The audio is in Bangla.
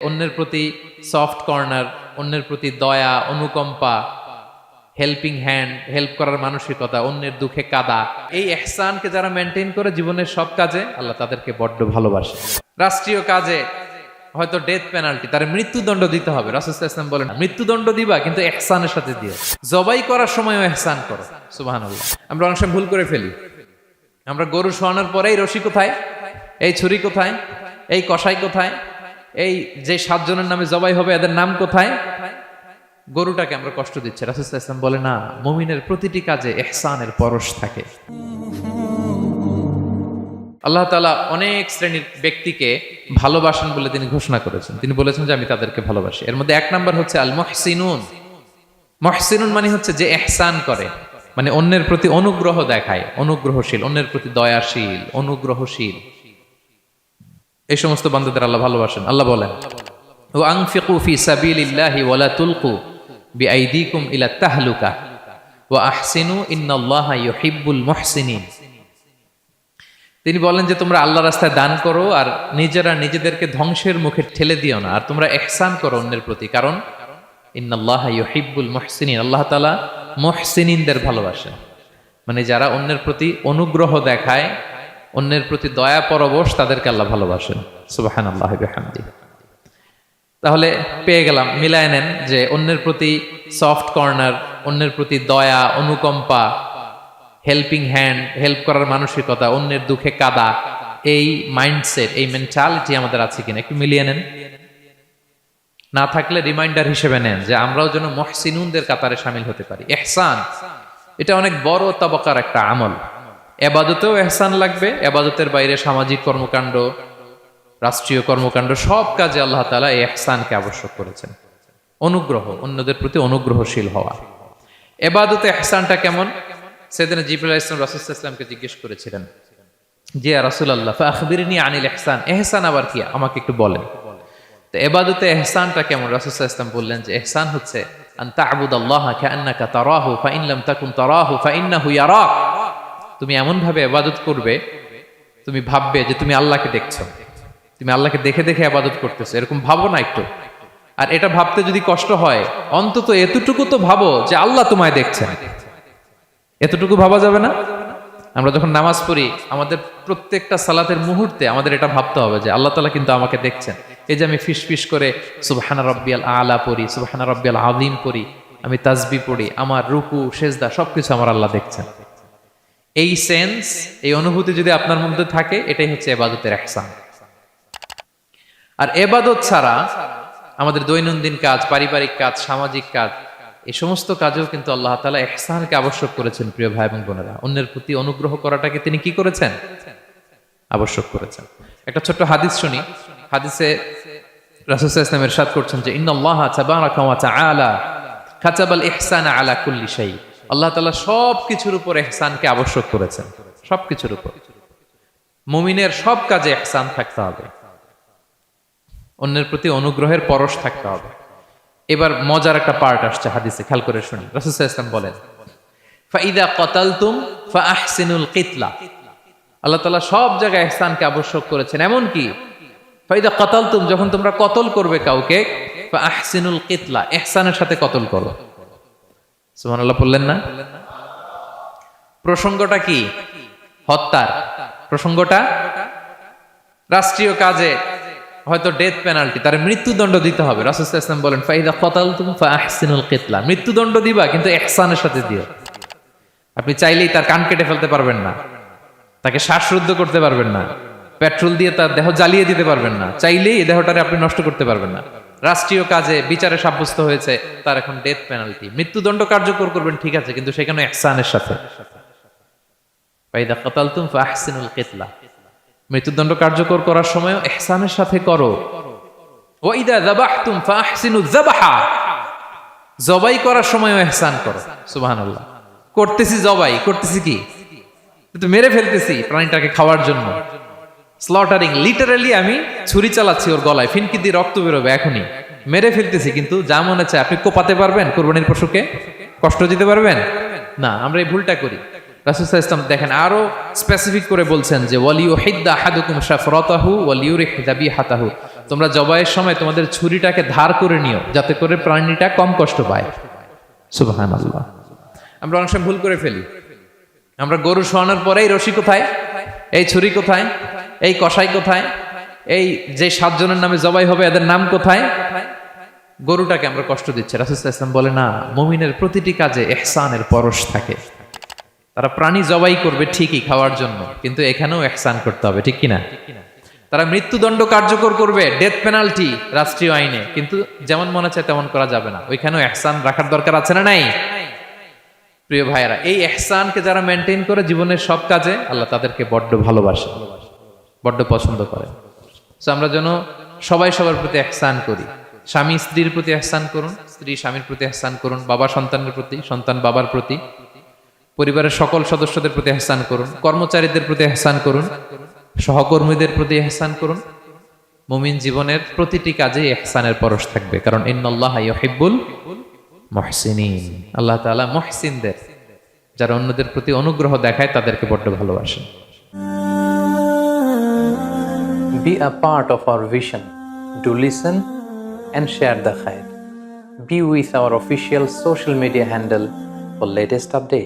অন্যের প্রতি সফট কর্নার অন্যের প্রতি দয়া, অনুকম্পা হেল্পিং হ্যান্ড হেল্প করার মানসিকতা, অন্যের দুঃখে কাদা। এই এহসানকে যারা মেনটেন করে জীবনের সব কাজে, আল্লাহ তাদেরকে বড্ড ভালোবাসে। রাষ্ট্রীয় কাজে, হয়তো ডেথ পেনাল্টি তার মৃত্যুদণ্ড দিতে হবে। রাসুল ইসলাম বলেন, মৃত্যুদণ্ড দিবা, কিন্তু এহসানের সাথে দিও। জবাই করার সময়ও এহসান করো। সুবাহ আমরা অনেক সময় ভুল করে ফেলি। আমরা গরু শোয়ানোর পরে এই রশি কোথায়? এই ছুরি কোথায়? এই কষাই কোথায়? এই যে সাতজনের নামে জবাই হবে, এদের নাম কোথায়? গরুটাকে আমরা কষ্ট দিচ্ছি। রাসুল ইসলাম বলে, না, মুমিনের প্রতিটি কাজে এহসানের পরশ থাকে। আল্লাহ তালা অনেক শ্রেণির ব্যক্তিকে ভালোবাসেন বলে তিনি ঘোষণা করেছেন। তিনি বলেছেন যে, আমি তাদেরকে ভালোবাসি। এর মধ্যে এক নাম্বার হচ্ছে আল মহসিনুন মহসিনুন মানে হচ্ছে যে এহসান করে মানে অন্যের প্রতি অনুগ্রহ দেখায়, অনুগ্রহশীল, অন্যের প্রতি দয়াশীল, অনুগ্রহশীল। এই সমস্ত বান্ধবদের আল্লাহ ভালোবাসেন। আল্লাহ বলেন ও আংফিকু ফি সাবিলিল্লাহি ওয়ালা তুলকু বিআইদিকুম ইলা তাহলুকা ওয়া আহসিনু ইন্নাল্লাহা ইউহিব্বুল মুহসিনিন। তিনি বলেন যে, তোমরা আল্লাহ রাস্তায় দান করো আর নিজেরা নিজেদেরকে ধ্বংসের মুখে ঠেলে দিও না, আর তোমরা এহসান করো অন্যের প্রতি। কারণ, ইন্নাল্লাহ ইউহিব্বুল মুহসিনিন। আল্লাহ তাআলা মুহসিনিনদের ভালোবাসেন। মানে যারা অন্যের প্রতি অনুগ্রহ দেখায় অন্যের প্রতি দয়া পরবশ তাদেরকে আল্লাহ ভালোবাসেন। সুবহানাল্লাহ বিহামদি। তাহলে পেয়ে গেলাম, মিলায় নেন যে অন্যের প্রতি সফট কর্নার অন্যের প্রতি দয়া, অনুকম্পা হেল্পিং হ্যান্ড হেল্প করার মানসিকতা, অন্যের দুঃখে কাদা, এই মাইন্ডসেট এই মেন্টালিটি আমাদের আছে কিনা, একটু মিলিয়ে নেন। না থাকলে রিমাইন্ডার হিসেবে নেন যে আমরাও যেন মহসিনুনদের কাতারে সামিল হতে পারি। এহসান, এটা অনেক বড় তবকার একটা আমল। এবাদতেও এহসান লাগবে, এবাদতের বাইরে সামাজিক কর্মকাণ্ড, রাষ্ট্রীয় কর্মকাণ্ড, সব কাজে আল্লাহ তালা এই এহসানকে আবশ্যক করেছেন। অনুগ্রহ, অন্যদের প্রতি অনুগ্রহশীল হওয়া। এবাদতে এহসানটা কেমন? সেদিন জিবুল ইসলাম রাসুল ইসলামকে জিজ্ঞেস করেছিলেন জি রাসুল আল্লাহ আখবিরিনী আনিল এহসান এহসান আবার কি? আমাকে একটু বলেন। তো এবাদতে এহসানটা কেমন? রাসুল ইসলাম বললেন যে, এহসান হচ্ছে, আন তা'বুদ আল্লাহ কাআন্নাকা তারাহু ফাইন লাম তাকুন তারাহু ফাইন্নাহু ইয়ারাক। তুমি এমন ভাবে ইবাদত করবে, তুমি ভাববে যে তুমি আল্লাহকে দেখছ। তুমি আল্লাহকে দেখে দেখে আবাদত করতেছো। এরকম ভাবো না একটু। আর এটা ভাবতে যদি কষ্ট হয়, অন্তত এতটুকু তো ভাবো যে আল্লাহ তোমায় দেখছেন। এতটুকু ভাবা যাবে না? আমরা যখন নামাজ পড়ি, আমাদের প্রত্যেকটা সালাতের মুহূর্তে আমাদের এটা ভাবতে হবে যে আল্লাহ তালা কিন্তু আমাকে দেখছেন। এই যে আমি ফিস ফিস করে সুবহানা রব্বিয়াল আলা পড়ি, সুবহানা রব্বিয়াল আলিম পড়ি, আমি তাজবি পড়ি, আমার রুকু, সেজদা সবকিছু আমার আল্লাহ দেখছেন। এই সেন্স এই অনুভূতি যদি আপনার মধ্যে থাকে, এটাই হচ্ছে এবাদতের এহসান। আর এবাদত ছাড়া আমাদের দৈনন্দিন কাজ, পারিবারিক কাজ, সামাজিক কাজ, এই সমস্ত কাজেও কিন্তু আল্লাহ তালা এহসানকে আবশ্যক করেছেন, প্রিয় ভাই এবং বোনেরা। অন্যের প্রতি অনুগ্রহ করাটাকে তিনি কি করেছেন? আবশ্যক করেছেন। একটা ছোট্ট হাদিস শুনি। হাদিসে রাসুল ইসলামের সাদ করছেন যে, ইন্নাল্লাহ তাবারাকা আলা কুল্লি শাই আল্লাহ তাআলা সব কিছুর উপর ইহসানকে আবশ্যক করেছেন। সব কিছুর উপর। মুমিনের সব কাজে ইহসান থাকতে হবে। অন্যের প্রতি অনুগ্রহের পরশ থাকতে হবে। এবার মজার একটা পার্ট আসছে হাদিসে, খেয়াল করে শুনি রাসুল ইসলাম বলেন, ফাইদা কিতলা। আল্লাহ তালা সব জায়গায় এহসানকে আবশ্যক করেছেন। এমন কি ফাইদা কতালতুম যখন তোমরা কতল করবে কাউকে ফা আহসিনুল কিতলা, এহসানের সাথে কতল করো। সুমান আল্লাহ বললেন না? প্রসঙ্গটা কি? হত্যার। প্রসঙ্গটা? রাষ্ট্রীয় কাজে হয়তো ডেথ পেনাল্টি তার মৃত্যুদণ্ড দিতে হবে। রাসুল ইসলাম বলেন, ফাইদা কতাল তুমি আহসিনুল কিতলা। মৃত্যুদণ্ড দিবা, কিন্তু এহসানের সাথে দিও। আপনি চাইলেই তার কান কেটে ফেলতে পারবেন না। তাকে শ্বাসরুদ্ধ করতে পারবেন না। পেট্রোল দিয়ে তার দেহ জ্বালিয়ে দিতে পারবেন না। চাইলেই এই দেহটারে আপনি নষ্ট করতে পারবেন না। রাষ্ট্রীয় কাজে বিচারে সাব্যস্ত হয়েছে, তার এখন ডেথ পেনাল্টি মৃত্যুদণ্ড কার্যকর করবেন, ঠিক আছে, কিন্তু সেখানে এহসানের সাথে। মৃত্যুদণ্ড কার্যকর করার সময় এহসানের সাথে করো। জবাই করার সময় এহসান করো। সুবহানাল্লাহ। করতেছি জবাই, করতেছি কি? মেরে ফেলতেছি প্রাণীটাকে খাওয়ার জন্য। স্লটারিং লিটারালি আমি ছুরি চালাচ্ছি ওর গলায়, ফিনকি দিয়ে রক্ত বেরোবে এখনই। মেরে ফেলতেছি কিন্তু, যা মনে চায় আপনি কোপাতে পারবেন কোরবানির পশুকে? কষ্ট দিতে পারবেন? না, আমরা এই ভুলটা করি। রাসুসাহ ইসলাম দেখেন, আরও স্পেসিফিক করে বলছেন যে ওয়ালিউ হিদ্দা হাদুকুম শাফরতাহু ওয়ালিউরিহ দাবি হাতাহু তোমরা জবাইয়ের সময় তোমাদের ছুরিটাকে ধার করে নিও, যাতে করে প্রাণীটা কম কষ্ট পায়। সুবহান আল্লাহ আমরা অনেক সময় ভুল করে ফেলি। আমরা গরু শোয়ানোর পরে এই রশি কোথায়? এই ছুরি কোথায়? এই কষাই কোথায়? এই যে সাতজনের নামে জবাই হবে, এদের নাম কোথায়? গরুটাকে আমরা কষ্ট দিচ্ছি। রাসুল ইসলাম বলে, না, মুমিনের প্রতিটি কাজে এহসানের পরশ থাকে। তারা প্রাণী জবাই করবে ঠিকই খাওয়ার জন্য, কিন্তু এখানেও এহসান করতে হবে, ঠিক কিনা? তারা মৃত্যুদণ্ড কার্যকর করবে ডেথ পেনাল্টি রাষ্ট্রীয় আইনে, কিন্তু যেমন মনে চায় তেমন করা যাবে না। ওইখানেও এহসান রাখার দরকার আছে না নাই? প্রিয় ভাইয়েরা, এই এহসানকে যারা মেনটেন করে জীবনের সব কাজে, আল্লাহ তাদেরকে বড্ড ভালোবাসে। বড্ড পছন্দ করে। তো আমরা যেন সবাই সবার প্রতি এহসান করি। স্বামী স্ত্রীর প্রতি এহসান করুন, স্ত্রী স্বামীর প্রতি এহসান করুন, বাবা সন্তানের প্রতি, সন্তান বাবার প্রতি, পরিবারের সকল সদস্যদের প্রতি এহসান করুন, কর্মচারীদের প্রতি এহসান করুন, সহকর্মীদের প্রতি এহসান করুন। মুমিন জীবনের প্রতিটি কাজে এহসানের পরশ থাকবে, কারণ ইন্নাল্লাহ ইউহিব্বুল মহসিনিন। আল্লাহ তাআলা মহসিনদের, যারা অন্যদের প্রতি অনুগ্রহ দেখায়, তাদেরকে বড্ড ভালোবাসেন। Be a part of our vision. Do listen and share the khair. Be with our official social media handle for latest update.